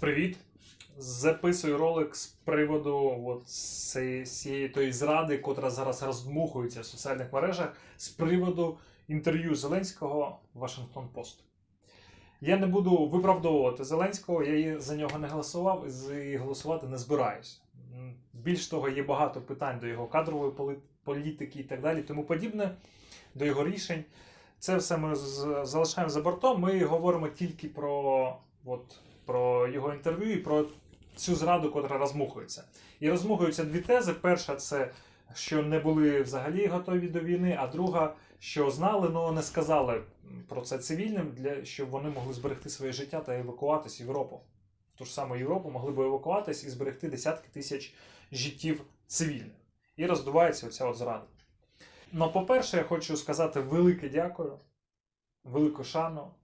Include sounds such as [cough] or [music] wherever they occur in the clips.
Привіт! Записую ролик з приводу цієї тої зради, котра зараз роздмухується в соціальних мережах, з приводу інтерв'ю Зеленського в Вашингтон Пост. Я не буду виправдовувати Зеленського, я за нього не голосував і голосувати не збираюсь. Більш того, є багато питань до його кадрової політики і так далі, тому подібне, до його рішень. Це все ми залишаємо за бортом. Ми говоримо тільки про, от, про його інтерв'ю і про цю зраду, котра розмухується. І розмухуються дві тези. Перша це що не були взагалі готові до війни, а друга, що знали, але не сказали про це цивільним, для щоб вони могли зберегти своє життя та евакуватись в Європу. Ту ж саму Європу могли б евакуватись і зберегти десятки тисяч життів цивільних. І роздувається оця от зрада. Ну, по-перше, я хочу сказати велике дякую, велику шану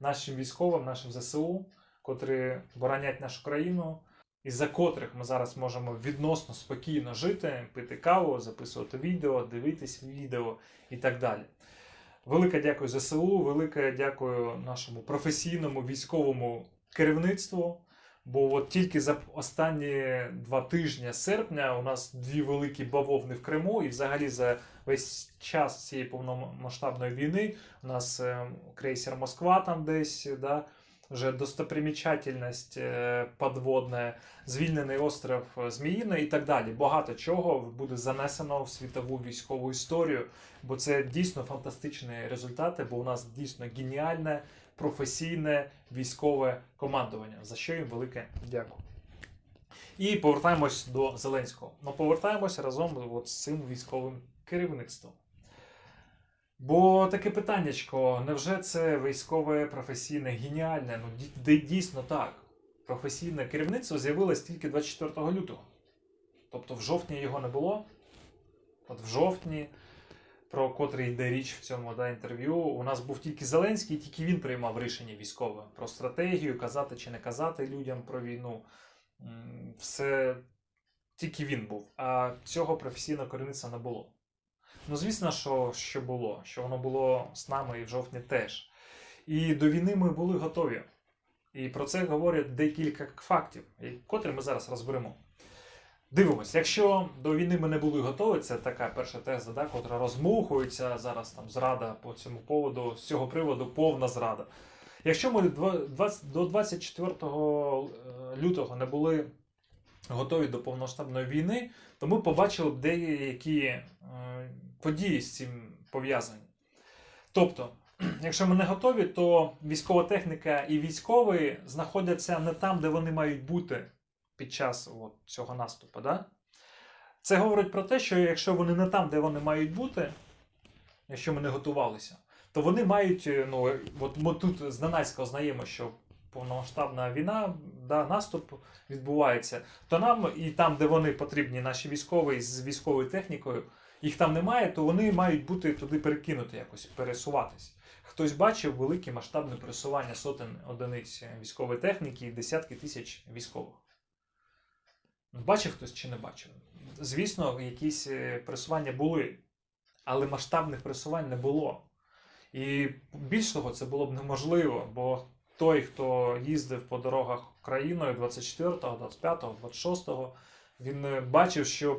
нашим військовим, нашим ЗСУ, котрі боронять нашу країну, і за котрих ми зараз можемо відносно спокійно жити, пити каву, записувати відео, дивитись відео і так далі. Велике дякую ЗСУ, велике дякую нашому професійному військовому керівництву. Бо от тільки за останні два тижні серпня у нас дві великі бавовни в Криму, і взагалі за весь час цієї повномасштабної війни у нас е, крейсер Москва там десь, да, вже достопримічательність е, подводна, звільнений остров Зміїний і так далі. Багато чого буде занесено в світову військову історію, бо це дійсно фантастичні результати, бо у нас дійсно геніальне професійне військове командування, за що їм велике дякую. І повертаємось до Зеленського. Ну, повертаємося разом от з цим військовим керівництвом. Бо таке питаннячко, невже це військове професійне геніальне? Ну, дійсно так. Професійне керівництво з'явилось тільки 24 лютого. Тобто в жовтні його не було. От в жовтні, про котрий йде річ в цьому да, інтерв'ю, у нас був тільки Зеленський, тільки він приймав рішення військове про стратегію, казати чи не казати людям про війну. Все тільки він був. А цього професійного керівництва не було. Ну, звісно, що, що було, що воно було з нами і в жовтні теж. І до війни ми були готові. І про це говорять декілька фактів, котрі ми зараз розберемо. Дивимось, якщо до війни ми не були готові, це така перша теза, да, котра розмухується зараз там зрада по цьому поводу, з цього приводу повна зрада. Якщо ми 20 до 24 лютого не були готові до повномасштабної війни, то ми побачили деякі е, події з цим пов'язані. Тобто, [clears throat] якщо ми не готові, то військова техніка і військові знаходяться не там, де вони мають бути під час от, цього наступу. Да? Це говорить про те, що якщо вони не там, де вони мають бути, якщо ми не готувалися, то вони мають, е, ну, от ми тут з зненацька знаємо, що повномасштабна війна, да, наступ відбувається, то нам і там, де вони потрібні, наші військові з військовою технікою, їх там немає, то вони мають бути туди перекинути якось, пересуватись. Хтось бачив велике масштабне пересування сотень одиниць військової техніки і десятки тисяч військових. Бачив хтось чи не бачив? Звісно, якісь е, пересування були, але масштабних пересувань не було. І більш того, це було б неможливо, бо той, хто їздив по дорогах Україною 24, 25, 26, він е, бачив, що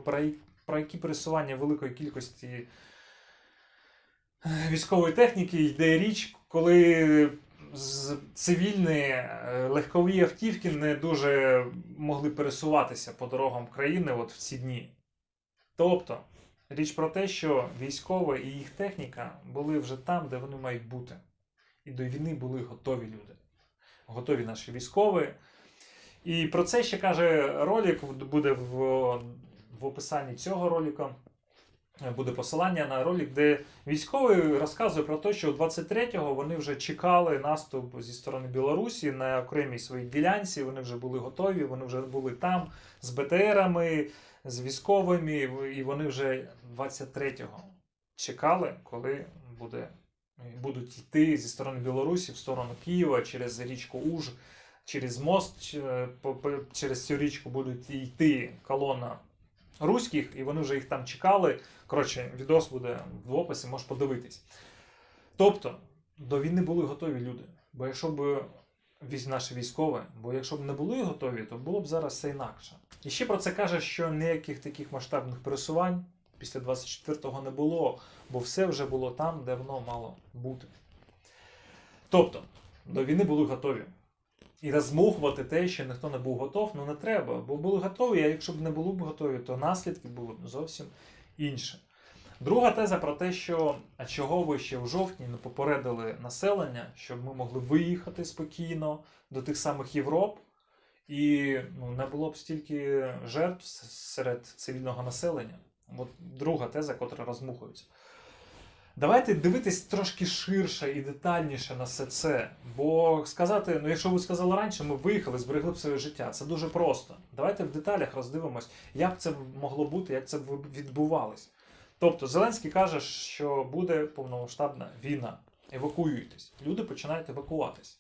про, які пересування великої кількості е, військової техніки йде річ, коли цивільні е, легкові автівки не дуже могли пересуватися по дорогам країни от в ці дні. Тобто, річ про те, що військові і їх техніка були вже там, де вони мають бути. І до війни були готові люди. Готові наші військові. І про це ще каже ролик, буде в, в описанні цього ролика. Буде посилання на ролик, де військовий розказує про те, що 23-го вони вже чекали наступ зі сторони Білорусі на окремій своїй ділянці. Вони вже були готові, вони вже були там з БТРами, з військовими, і вони вже 23-го чекали, коли буде, будуть йти зі сторони Білорусі в сторону Києва через річку Уж, через мост, по- через цю річку будуть йти колона руських, і вони вже їх там чекали. Коротше, відос буде в описі, можеш подивитись. Тобто, до війни були готові люди. Бо якщо б наші військові, бо якщо б не були готові, то було б зараз все інакше. І ще про це каже, що ніяких таких масштабних пересувань після 24-го не було, бо все вже було там, де воно мало бути. Тобто, до війни були готові. І розмухувати те, що ніхто не був готов, ну не треба, бо були готові, а якщо б не були б готові, то наслідки були б зовсім інші. Друга теза про те, що а чого ви ще в жовтні не попередили населення, щоб ми могли виїхати спокійно до тих самих Європ, і ну, не було б стільки жертв серед цивільного населення. От друга теза, котра розмухується. Давайте дивитись трошки ширше і детальніше на все це. Бо сказати, ну якщо ви сказали раніше, ми виїхали, зберегли б своє життя. Це дуже просто. Давайте в деталях роздивимось, як це могло бути, як це б відбувалось. Тобто Зеленський каже, що буде повномасштабна війна. Евакуюйтесь. Люди починають евакуватись.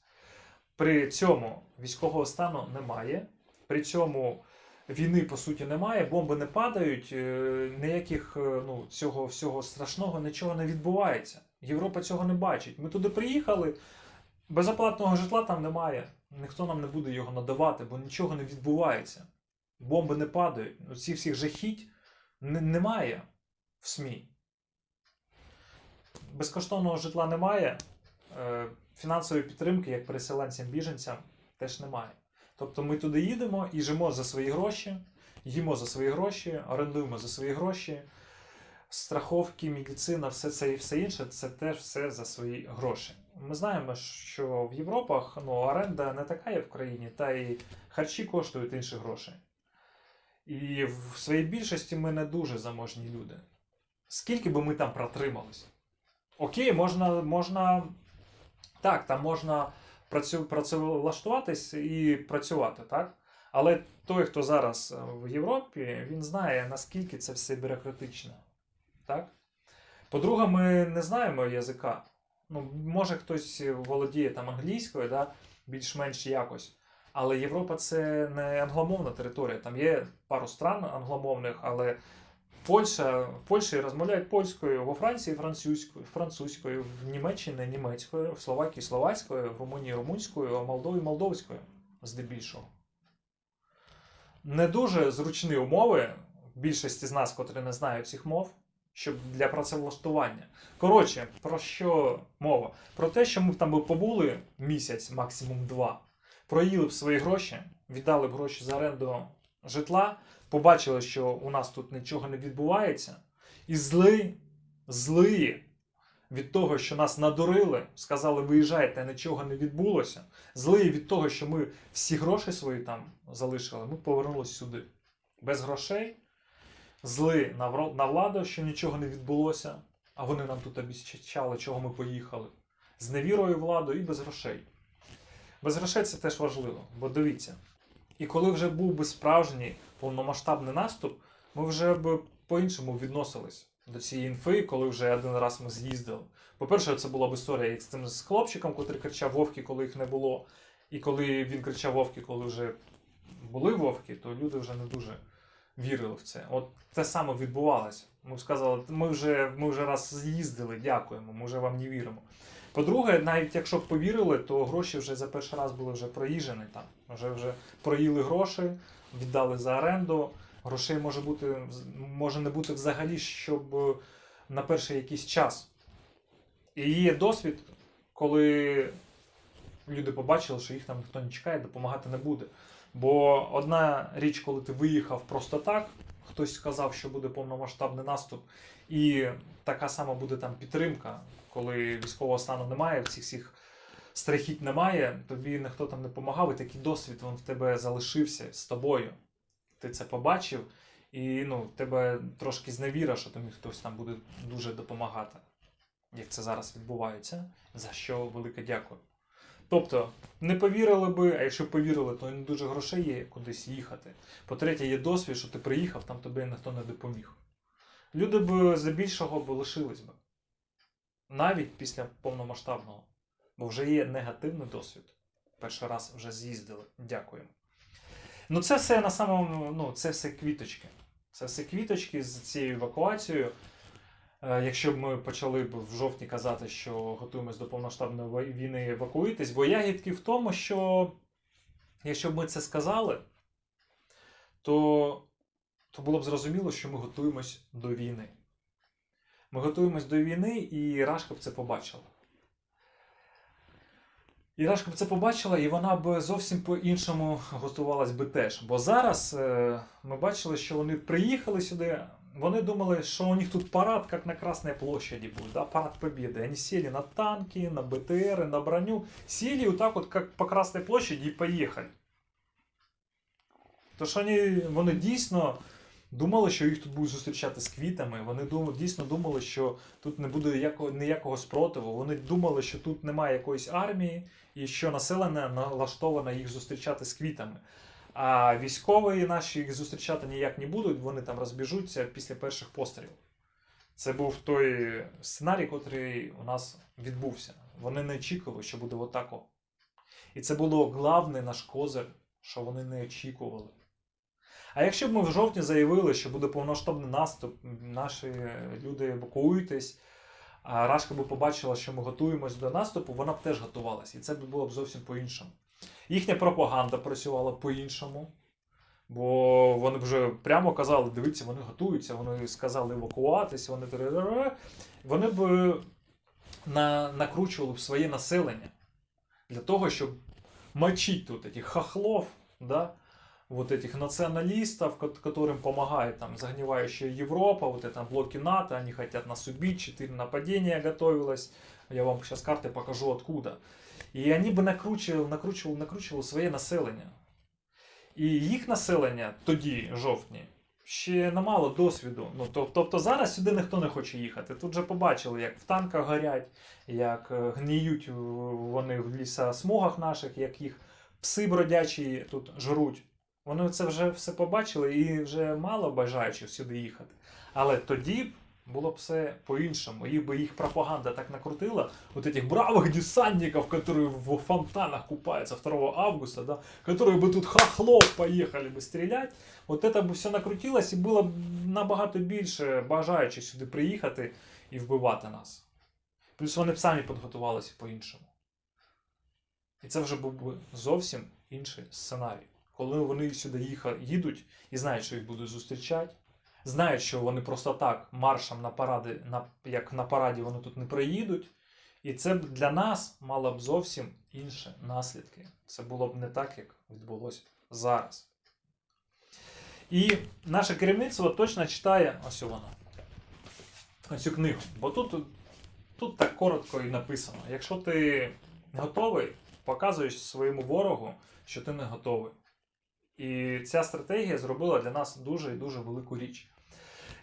При цьому військового стану немає. При цьому війни по суті немає, бомби не падають, е, ніяких е, ну, цього всього страшного нічого не відбувається. Європа цього не бачить. Ми туди приїхали, безоплатного житла там немає. Ніхто нам не буде його надавати, бо нічого не відбувається. Бомби не падають. Ці всіх жахіть не- немає в СМІ. Безкоштовного житла немає, е, фінансової підтримки, як переселенцям біженцям, теж немає. Тобто ми туди їдемо і живемо за свої гроші, їмо за свої гроші, орендуємо за свої гроші. Страховки, медицина, все це і все інше це теж все за свої гроші. Ми знаємо, що в Європах ну, оренда не така, як в країні, та і харчі коштують інші гроші. І в своїй більшості ми не дуже заможні люди. Скільки би ми там протримались? Окей, можна, можна. Так, там можна працевлаштуватись і працювати, так? Але той, хто зараз е, в Європі, він знає, наскільки це все бюрократично. Так? По-друге, ми не знаємо язика. Ну, може хтось володіє там англійською, да? більш-менш якось. Але Європа це не англомовна територія. Там є пару стран англомовних, але Польща, в Польщі розмовляють польською, во Франції французькою, французькою, в Німеччині німецькою, в Словакії словацькою, в Румунії румунською, а в Молдові молдовською, здебільшого. Не дуже зручні умови більшості з нас, котрі не знають цих мов, щоб для працевлаштування. Коротше, про що мова? Про те, що ми там би побули місяць, максимум два, проїли б свої гроші, віддали б гроші за оренду житла, побачили, що у нас тут нічого не відбувається, і зли, зли від того, що нас надурили, сказали, виїжджайте, нічого не відбулося. Зли від того, що ми всі гроші свої там залишили, ми повернулися сюди. Без грошей, зли на, на владу, що нічого не відбулося, а вони нам тут обіцяли, чого ми поїхали. З невірою владу і без грошей. Без грошей це теж важливо, бо дивіться. І коли вже був би справжній повномасштабний наступ, ми вже б по-іншому відносились до цієї інфи, коли вже один раз ми з'їздили. По-перше, це була б історія з тим з хлопчиком, котрий кричав вовки, коли їх не було. І коли він кричав вовки, коли вже були вовки, то люди вже не дуже вірили в це. От те саме відбувалося. Ми б сказали, ми вже, ми вже раз з'їздили, дякуємо, ми вже вам не віримо. По-друге, навіть якщо б повірили, то гроші вже за перший раз були вже проїжджені там. Вже вже проїли гроші, віддали за оренду. Грошей може бути може не бути взагалі, щоб е, на перший якийсь час. І є досвід, коли люди побачили, що їх там ніхто не чекає, допомагати не буде. Бо одна річ, коли ти виїхав просто так, хтось сказав, що буде повномасштабний наступ, і така сама буде там підтримка, коли військового стану немає, цих всіх страхіть немає, тобі ніхто там не допомагав, і такий досвід він в тебе залишився з тобою. Ти це побачив, і ну, тебе трошки зневіра, що тобі хтось там буде дуже допомагати, як це зараз відбувається, за що велике дякую. Тобто, не повірили би, а якщо повірили, то не дуже грошей є кудись їхати. По-третє, є досвід, що ти приїхав, там тобі ніхто не допоміг. Люди б здебільшого б лишились би. Навіть після повномасштабного. Бо вже є негативний досвід. Перший раз вже з'їздили. Дякуємо. Ну, це все на самому, ну, це все квіточки. Це все квіточки з цією евакуацією. Е, Якщо б ми почали б в жовтні казати, що готуємось до повноштабної війни евакуюйтесь, бо ягідки в тому, що якщо б ми це сказали, то, то було б зрозуміло, що ми готуємось до війни. Ми готуємось до війни, і Рашка б це побачила. І Рашка б це побачила, і вона б зовсім по-іншому готувалась би теж. Бо зараз е, ми бачили, що вони приїхали сюди, вони думали, що у них тут парад, як на Красній площади буде, да? парад Побєди. Вони сіли на танки, на БТР, на броню, сіли вот так от, як по Красній площаді, і поїхали. Тож вони, вони дійсно думали, що їх тут будуть зустрічати з квітами. Вони дум, дійсно думали, що тут не буде ніякого, ніякого спротиву. Вони думали, що тут немає якоїсь армії і що населення налаштоване їх зустрічати з квітами. А військові наші їх зустрічати ніяк не будуть, вони там розбіжуться після перших пострілів. Це був той сценарій, який у нас відбувся. Вони не очікували, що буде отако. І це було главний наш козир, що вони не очікували. А якщо б ми в жовтні заявили, що буде повноштабний наступ, наші люди евакуюйтесь, а Рашка би побачила, що ми готуємось до наступу, вона б теж готувалася. І це б було б зовсім по-іншому. Їхня пропаганда працювала по-іншому. Бо вони б вже прямо казали, дивіться, вони готуються, вони сказали евакуватися, вони тре-ре-ре. вони б е, на, накручували б своє населення для того, щоб мочить тут этих хохлов, да, вот этих националистов, ко- которым помогает там загнивающая Европа, вот это блоки НАТО, они хотят нас убить, четыре нападения готовилось. я вам сейчас карты покажу откуда. І вони би накручували, накручували, накручували своє населення. І їх населення тоді, жовтні, ще не мало досвіду. Ну, тобто зараз сюди ніхто не хоче їхати. Тут же побачили, як в танках горять, як е, гниють е, вони в лісосмугах наших, як їх пси бродячі тут жруть. Вони це вже все побачили і вже мало бажаючих сюди їхати. Але тоді б було б все по-іншому. Їх би їх пропаганда так накрутила, вот этих бравых десантников, которые в фонтанах купаются 2 августа, да, которые бы тут хохлов поехали бы стрелять, вот это бы все накрутилось і було б набагато більше бажаючих сюди приїхати і вбивати нас. Плюс вони б самі підготувалися по-іншому. І це вже був би зовсім інший сценарій. Коли вони сюди їха- їдуть і знають, що їх будуть зустрічати, знають, що вони просто так маршем на паради, на, як на параді вони тут не проїдуть. І це б для нас мало б зовсім інші наслідки. Це було б не так, як відбулося зараз. І наше керівництво точно читає ось воно. Ось книгу. Бо тут, тут так коротко і написано. Якщо ти готовий, показуєш своєму ворогу, що ти не готовий. І ця стратегія зробила для нас дуже і дуже велику річ.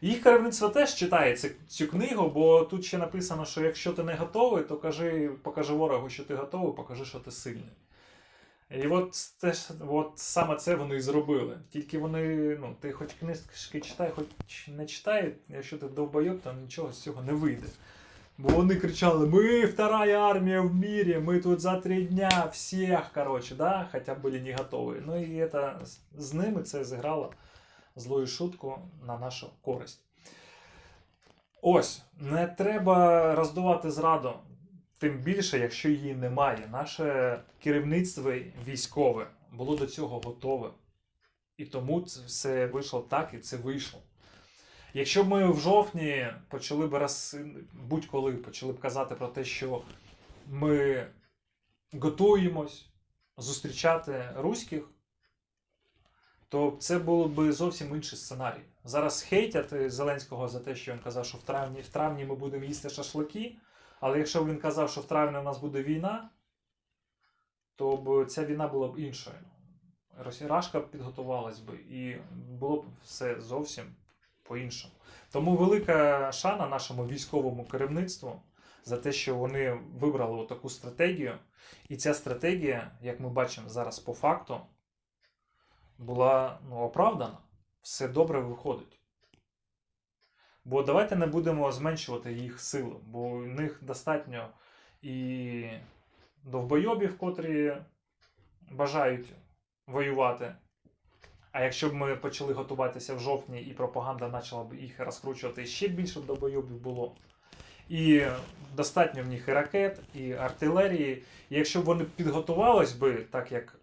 Їх керівництво теж читає цю, книгу, бо тут ще написано, що якщо ти не готовий, то кажи, покажи ворогу, що ти готовий, покажи, що ти сильний. І от, теж, от саме це вони і зробили. Тільки вони, ну, ти хоч книжки читай, хоч не читай, якщо ти довбойоб, то нічого з цього не вийде. Бо вони кричали: Ми вторая армія в мірі, ми тут за три дня всіх, короче, да, хоча б були не готові. Ну і это, з ними це зіграло злою шутку на нашу користь. Ось, не треба роздувати зраду, тим більше, якщо її немає. Наше керівництво військове було до цього готове. І тому це все вийшло так, і це вийшло. Якщо б ми в жовтні почали б роз... будь-коли почали б казати про те, що ми готуємось зустрічати руських, то це було б зовсім інший сценарій. Зараз хейтять Зеленського за те, що він казав, що в травні, в травні ми будемо їсти шашлики. Але якщо б він казав, що в травні у нас буде війна, то б ця війна була б іншою. Рашка підготувалась би, і було б все зовсім по-іншому. Тому велика шана нашому військовому керівництву за те, що вони вибрали таку стратегію. І ця стратегія, як ми бачимо зараз по факту, була ну, оправдана. Все добре виходить. Бо давайте не будемо зменшувати їх силу, бо у них достатньо і довбойобів, котрі бажають воювати. А якщо б ми почали готуватися в жовтні і пропаганда почала б їх розкручувати, ще більше добойобів було. І достатньо в них і ракет, і артилерії. І якщо б вони підготувались би так, як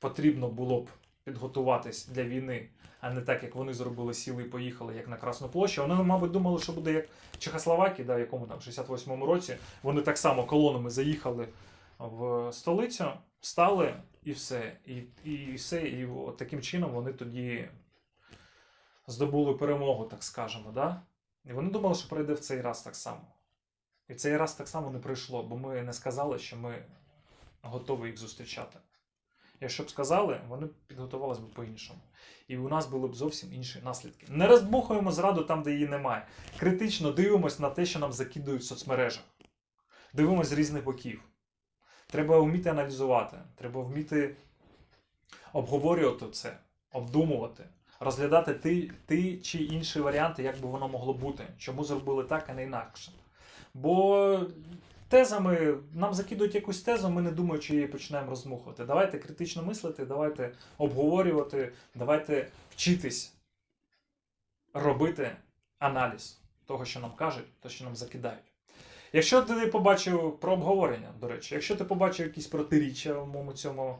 потрібно було б підготуватись для війни, а не так, як вони зробили сіли і поїхали, як на Красну площу, вони, мабуть, думали, що буде як в Чехословакії, да, в якому там 68-му році. Вони так само колонами заїхали в столицю, стали і все. І, і все. І от таким чином вони тоді здобули перемогу, так скажемо. Да? І вони думали, що пройде в цей раз так само. І цей раз так само не пройшло, бо ми не сказали, що ми готові їх зустрічати. Якщо б сказали, вони підготувалися б по-іншому. І у нас були б зовсім інші наслідки. Не розбухуємо зраду там, де її немає. Критично дивимося на те, що нам закидують в соцмережах. Дивимося з різних боків. Треба вміти аналізувати, треба вміти обговорювати це, обдумувати, розглядати ті, ті чи інші варіанти, як би воно могло бути, чому зробили так, а не інакше. Бо тезами нам закидують якусь тезу, ми не думаючи її починаємо розмухувати. Давайте критично мислити, давайте обговорювати, давайте вчитись робити аналіз того, що нам кажуть, того, що нам закидають. Якщо ти побачив про обговорення, до речі, якщо ти побачив якісь протиріччя в моєму цьому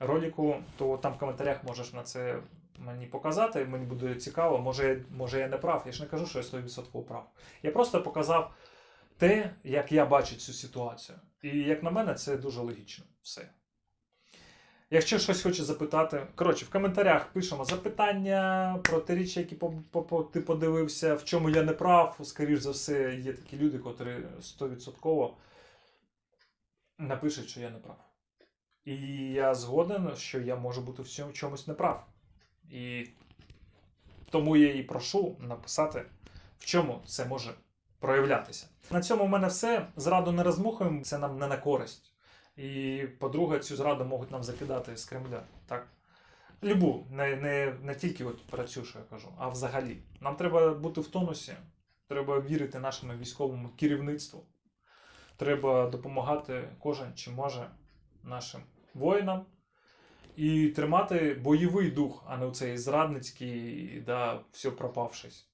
роліку, то там в коментарях можеш на це мені показати. Мені буде цікаво, може, може я не прав. Я ж не кажу, що я 100% прав. Я просто показав те, як я бачу цю ситуацію. І як на мене, це дуже логічно. Все. Якщо щось хоче запитати, коротше, в коментарях пишемо запитання, протиріччя, які по, по, по- ти подивився, в чому я не прав. Скоріш за все, є такі люди, котрі 100% напишуть, що я не прав. І я згоден, що я можу бути в цьому чомусь неправ. І тому я і прошу написати, в чому це може проявлятися. На цьому в мене все. Зраду не розмухуємо, це нам не на користь. І, по-друге, цю зраду можуть нам закидати з Кремля. Так? Любу, не, не, не тільки от про цю, що я кажу, а взагалі. Нам треба бути в тонусі, треба вірити нашому військовому керівництву. Треба допомагати кожен, чи може, нашим воїнам. І тримати бойовий дух, а не цей зрадницький, да, все пропавшись.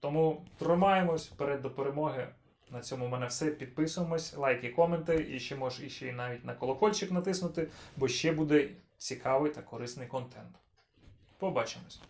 Тому тримаємось вперед до перемоги. На цьому в мене все. Підписуємось, лайки, коменти, і ще можеш іще навіть на колокольчик натиснути, бо ще буде цікавий та корисний контент. Побачимось!